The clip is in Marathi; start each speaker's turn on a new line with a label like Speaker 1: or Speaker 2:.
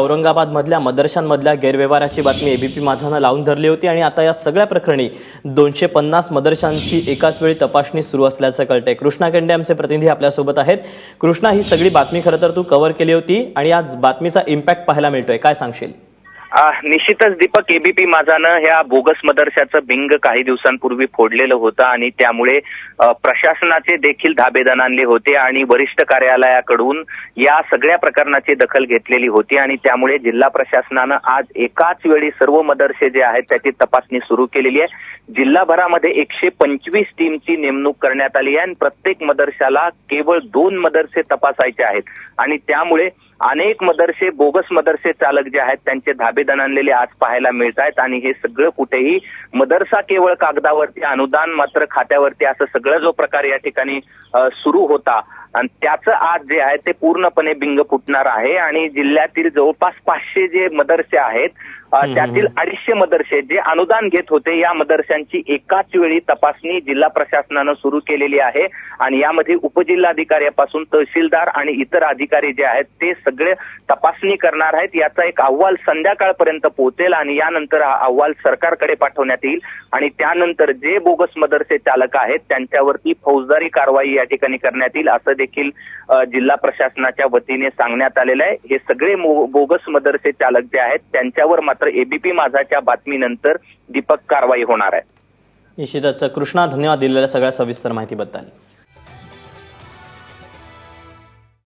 Speaker 1: औरंगाबाद मधल्या मदरशांमधल्या गैरव्यवहाराची बातमी एबीपी माझानं लावून धरली होती आणि आता या सगळ्या प्रकरणी दोनशे पन्नास मदरशांची एकाच वेळी तपासणी सुरू असल्याचं कळतंय. कृष्णा केंडे आमचे प्रतिनिधी आपल्यासोबत आहेत. कृष्णा ही सगळी बातमी खरं तर तू कव्हर केली होती आणि आज बातमीचा इम्पॅक्ट पाहायला मिळतोय. काय सांगशील?
Speaker 2: निश्चितच दीपक एबीपी माझानं ह्या बोगस मदरशाचं बिंग काही दिवसांपूर्वी फोडलेलं होतं आणि त्यामुळे प्रशासनाचे देखील धाबे दणाणले होते आणि वरिष्ठ कार्यालयाकडून या सगळ्या प्रकरणाची दखल घेतलेली होती आणि त्यामुळे जिल्हा प्रशासनानं आज एकाच वेळी सर्व मदरसे जे आहेत त्याची तपासणी सुरू केलेली आहे. जिल्हाभरामध्ये एकशे पंचवीस टीमची नेमणूक करण्यात आली आहे आणि प्रत्येक मदरशाला केवळ दोन मदरसे तपासायचे आहेत. आणि त्यामुळे अनेक मदरसे बोगस मदरसे चालक जे आहेत त्यांचे धाबे दणाणलेले आज पाहायला मिळत आहेत आणि हे सगळं कुठेही मदरसा केवळ कागदावरती अनुदान मात्र खात्यावरती असं सगळं जो प्रकार या ठिकाणी सुरू होता. आणि त्याचं आज जे आहे ते पूर्णपणे बिंग फुटणार आहे आणि जिल्ह्यातील जवळपास पाचशे जे मदरसे आहेत त्यातील अडीचशे मदरसे जे अनुदान घेत होते या मदरशांची एकाच वेळी तपासणी जिल्हा प्रशासनानं सुरू केलेली आहे. आणि यामध्ये उपजिल्हाधिकाऱ्यापासून तहसीलदार आणि इतर अधिकारी जे आहेत ते सगळे तपासणी करणार आहेत. याचा एक अहवाल संध्याकाळपर्यंत पोहोचेल आणि यानंतर हा अहवाल सरकारकडे पाठवण्यात येईल. आणि त्यानंतर जे बोगस मदरसे चालक आहेत त्यांच्यावरती फौजदारी कारवाई या ठिकाणी करण्यात येईल असं देखील जिल्हा प्रशासनाच्या वतीने सांगण्यात आलेलं आहे. हे सगळे बोगस मदरसे चालक जे आहेत त्यांच्यावर मात्र एबीपी माझाच्या बातमीनंतर दीपक कारवाई होणार आहे.
Speaker 1: निश्चितच कृष्णा धन्यवाद दिलेल्या सगळ्या सविस्तर माहितीबद्दल.